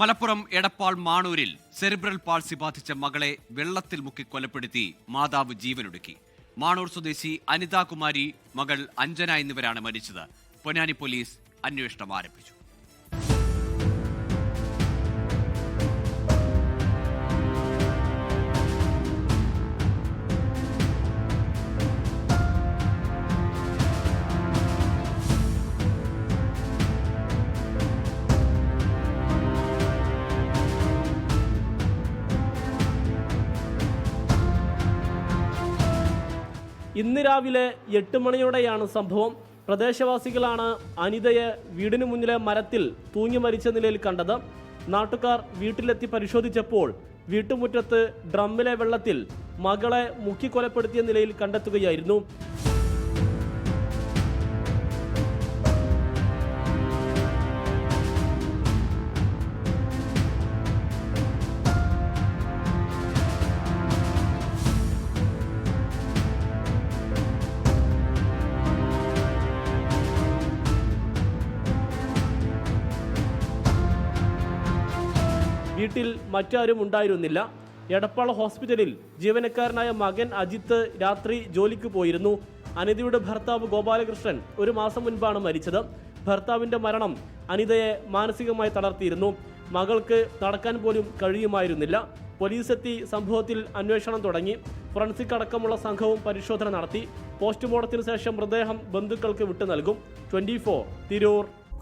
മലപ്പുറം എടപ്പാൾ മാണൂരിൽ cerebral palsy ബാധിച്ച മകളെ വെള്ളത്തിൽ മുക്കി കൊലപ്പെടുത്തി മാതാവ് ജീവനൊടുക്കി. മാണൂർ സ്വദേശി അനിതാകുമാരി മകൾ അഞ്ജന എന്നിവരാണ് മരിച്ചത്. പൊന്നാനി പോലീസ് അന്വേഷണം ആരംഭിച്ചു. ഇന്ന് രാവിലെ എട്ട് മണിയോടെയാണ് സംഭവം. പ്രദേശവാസികളാണ് അനിതയെ വീടിനു മുന്നിലെ മരത്തിൽ തൂങ്ങി മരിച്ച നിലയിൽ കണ്ടത്. നാട്ടുകാർ വീട്ടിലെത്തി പരിശോധിച്ചപ്പോൾ വീട്ടുമുറ്റത്ത് ഡ്രമ്മിലെ വെള്ളത്തിൽ മകളെ മുക്കിക്കൊലപ്പെടുത്തിയ നിലയിൽ കണ്ടെത്തുകയായിരുന്നു. വീട്ടിൽ മറ്റാരും ഉണ്ടായിരുന്നില്ല. എടപ്പാള ഹോസ്പിറ്റലിൽ ജീവനക്കാരനായ മകൻ അജിത്ത് രാത്രി ജോലിക്ക് പോയിരുന്നു. അനിതയുടെ ഭർത്താവ് ഗോപാലകൃഷ്ണൻ ഒരു മാസം മുൻപാണ് മരിച്ചത്. ഭർത്താവിന്റെ മരണം അനിതയെ മാനസികമായി തളർത്തിയിരുന്നു. മകൾക്ക് നടക്കാൻ പോലും കഴിയുമായിരുന്നില്ല. പോലീസ് എത്തി സംഭവത്തിൽ അന്വേഷണം തുടങ്ങി. ഫോറൻസിക് അടക്കമുള്ള സംഘവും പരിശോധന നടത്തി. പോസ്റ്റ്മോർട്ടത്തിന് ശേഷം മൃതദേഹം ബന്ധുക്കൾക്ക് വിട്ടു നൽകും. ട്വന്റി തിരൂർ